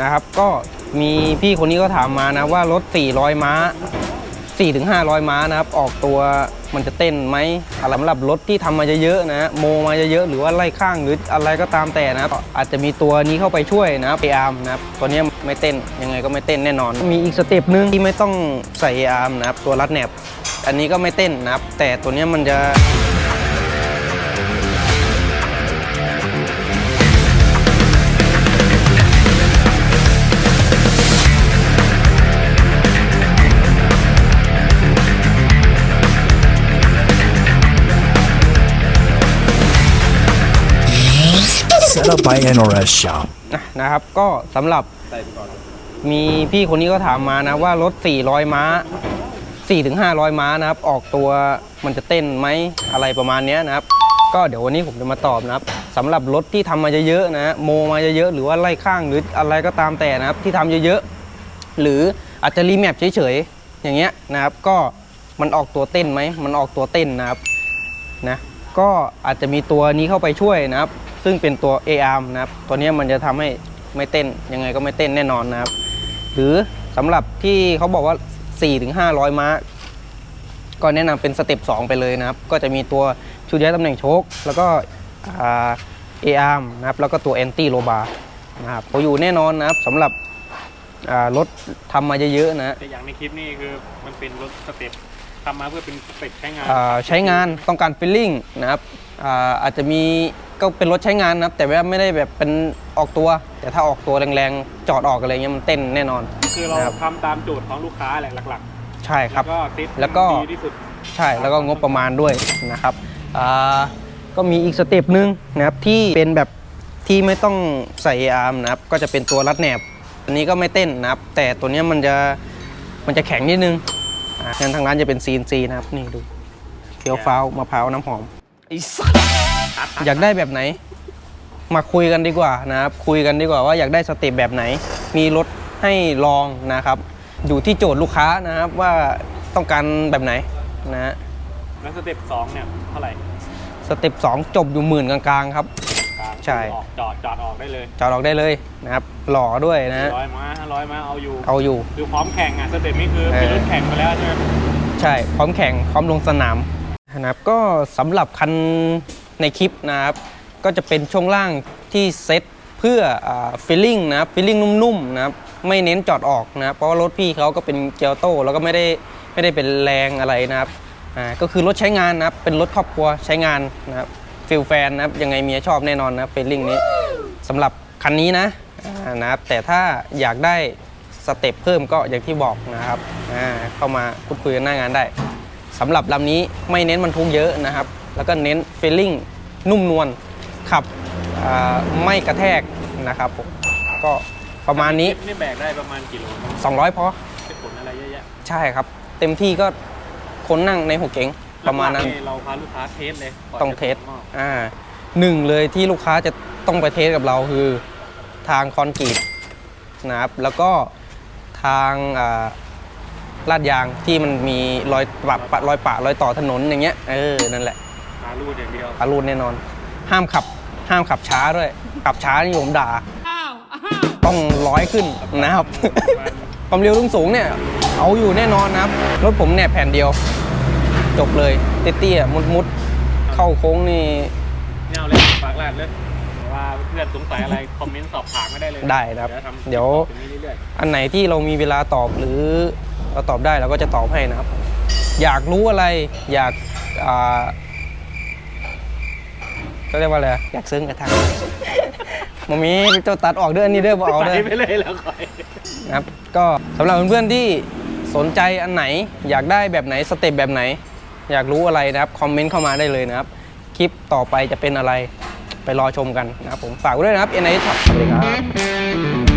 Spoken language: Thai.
นะครับ ก็มีพี่คนนี้ก็ถามมานะว่ารถ 400 ม้า 4-500 ม้านะครับ ออกตัวมันจะเต้นไหมสำหรับรถที่ทำมาเยอะๆนะโมมาเยอะๆหรือว่าไล่ข้างหรืออะไรก็ตามแต่นะครับอาจจะมีตัวนี้เข้าไปช่วยนะครับ ARM นะครับตัวนี้ไม่เต้นยังไงก็ไม่เต้นแน่นอน มีอีกสเต็ปหนึงที่ไม่ต้องใส่ ARM นะครับตัวรัดแหนบ อันนี้ก็ไม่เต้นนะครับแต่ตัวนี้มันจะ Set up by NRS Shop. นะนะครับ ก็สำหรับมีพี่คนนี้ก็ถามมานะว่ารถ 400 ม้า 4-500 ม้านะครับ ออกตัวมันจะเต้นไหมอะไรประมาณนี้นะครับ ก็เดี๋ยววันนี้ผมจะมาตอบนะครับสำหรับรถที่ทำมาเยอะๆนะโมมาเยอะๆหรือว่าไล่ข้างหรืออะไรก็ตามแต่นะครับ ที่ทำเยอะๆหรืออาจจะรีแมปเฉยๆอย่างเงี้ยนะครับ ก็มันออกตัวเต้นไหมมันออกตัวเต้นนะครับนะก็อาจจะมีตัวนี้เข้าไปช่วยนะครับ ซึ่งเป็นตัว ARM นะครับ ตัวนี้มันจะทำให้ไม่เต้นยังไงก็ไม่เต้นแน่นอนนะครับ หรือสำหรับที่เขาบอกว่า 4-500 ม้า ก็แนะนำเป็นสเต็ป2ไปเลยนะครับ ก็จะมีตัวชุดย้ายตำแหน่งโชคแล้วก็อ่า ARM นะครับแล้วก็ตัว Anti l o b a นะครับผมอยู่แน่นอนนะครับสำหรับรถทำมาเยอะๆนะแต่อย่างในคลิปนี่คือมันเป็นรถสเต็ป ทำมาเพื่อเป็นสเต็ปใช้งานอ่าใช้งานต้องการฟิลลิ่งนะครับอ่าอาจจะมีก็เป็นรถใช้งานนะครับ แต่ว่าไม่ได้แบบเป็นออกตัว แต่ถ้าออกตัวแรงๆ จอดออกอะไรเงี้ยมันเต้นแน่นอน คือเราครับทำตามโจทย์ของลูกค้าแหละหลักใช่ๆ ครับแล้วก็ติดแล้วก็ ดีที่สุดใช่แล้วก็งบประมาณด้วยนะครับอ่าก็มีอีกสเต็ปหนึ่งนะครับที่เป็นแบบที่ไม่ต้องใส่อาร์มนะครับก็จะเป็นตัวรัดแหนบ อันนี้ก็ไม่เต้นนะครับ แต่ตัวเนี้ยมันจะมันจะแข็งนิดนึงอ่า งั้นทางร้านจะเป็น CNC นะครับ นี่ดูเฟี้ยวฟ้าวมะพร้าวน้ำหอมอยากได้แบบไหน มาคุยกันดีกว่านะครับ คุยกันดีกว่าว่าอยากได้สเต็ปแบบไหน มีรถให้ลองนะครับ อยู่ที่โจทย์ลูกค้านะครับว่าต้องการแบบไหนนะฮะแล้วสเต็ปสองเนี่ยเท่าไหร่ สเต็ป2จบอยู่หมื่นกลางๆครับกลาง ใช่ ออกจอดจอดออกได้เลยจอดออกได้เลยนะครับ หล่อด้วยนะฮะร้อยม้าห้าร้อยม้าเอาอยู่เอาอยู่ คือพร้อมแข่งอะสเต็ปนี้คือเออ เป็นรถแข่งไปแล้วใช่ไหมใช่ พร้อมแข่ง พร้อมลงสนามนะครับ ก็สำหรับคันในคลิปนะครับ ก็จะเป็นช่วงล่างที่เซ็ตเพื่อฟิลลิ่งนะครับฟิลลิ่งนุ่มๆนะครับ ไม่เน้นจอดออกนะครับ เพราะว่ารถพี่เขาก็เป็นเกียร์โต้แล้วก็ไม่ได้ไม่ได้เป็นแรงอะไรนะครับ อ่า ก็คือรถใช้งานนะครับ เป็นรถครอบครัวใช้งานนะครับ ฟิลแฟนนะครับยังไงเมียชอบแน่นอนนะครับฟิลลิ่งนี้สำหรับคันนี้นะอ่านะครับแต่ถ้าอยากได้สเต็ปเพิ่มก็อย่างที่บอกนะครับอ่าเข้ามาพูดคุยกันหน้างานได้สำหรับลำนี้ไม่เน้นบรรทุกเยอะนะครับ แล้วก็เน้นฟีลลิ่งนุ่มนวลขับอ่าไม่กระแทกนะครับผมก็ประมาณนี้นี่แบกได้ประมาณกี่โล200พอเป็นผลอะไรเยอะแยะใช่ครับ เต็มที่ก็คนนั่งในหัวเก๋ง ประมาณนั้นหลักๆเเราพาลูกค้าเทสเลยก่นต้องจะเทสมอบอ่าหนึ่งเลยที่ลูกค้าจะต้องไปเทสกับเราคือทางคอนกรีตนะครับ แล้วก็ทางอ่าลาดยางที่มันมีรอยปะปะรอยปะรอยต่อถนนอย่างเงี้ย เออ นั่นแหละ หารูดอย่างเดียว อารูนแน่นอน ห้ามขับ ห้ามขับช้าด้วย ขับช้านี่ผมด่า ต้องร้อยขึ้นนะครับ ความเร็วสูงๆเนี่ย เอาอยู่แน่นอนนะครับ รถผมเนี่ยแผ่นเดียว จบเลยเตี้ยๆมุดๆเข้าโค้งนี่เงาเลยฝากลาดเลยว่าเพื่อนสงสัยอะไร คอมเมนต์สอบถามมาได้เลยได้นะครับทำเดี๋ยวตรงนี้เรื่อยอันไหนที่เรามีเวลาตอบหรือเราตอบได้เราก็จะตอบให้นะครับ อยากรู้อะไรอยากอ่าก็เรียกว่าอะไรอยากซึ้งกระทังมามีเจ้าตัดออกเด้ออันนี้เด้อบ่ๆเอาใส่เด้อไปเลยแล้วคอยนะครับ ก็สำหรับเพื่อนๆที่สนใจอันไหน อยากได้แบบไหนสเต็ปแบบไหน อยากรู้อะไรนะครับคอมเมนต์เข้ามาได้เลยนะครับ คลิปต่อไปจะเป็นอะไรไปรอชมกันนะครับผมฝากไว้ด้วยนะครับ n i สวัสดีครับ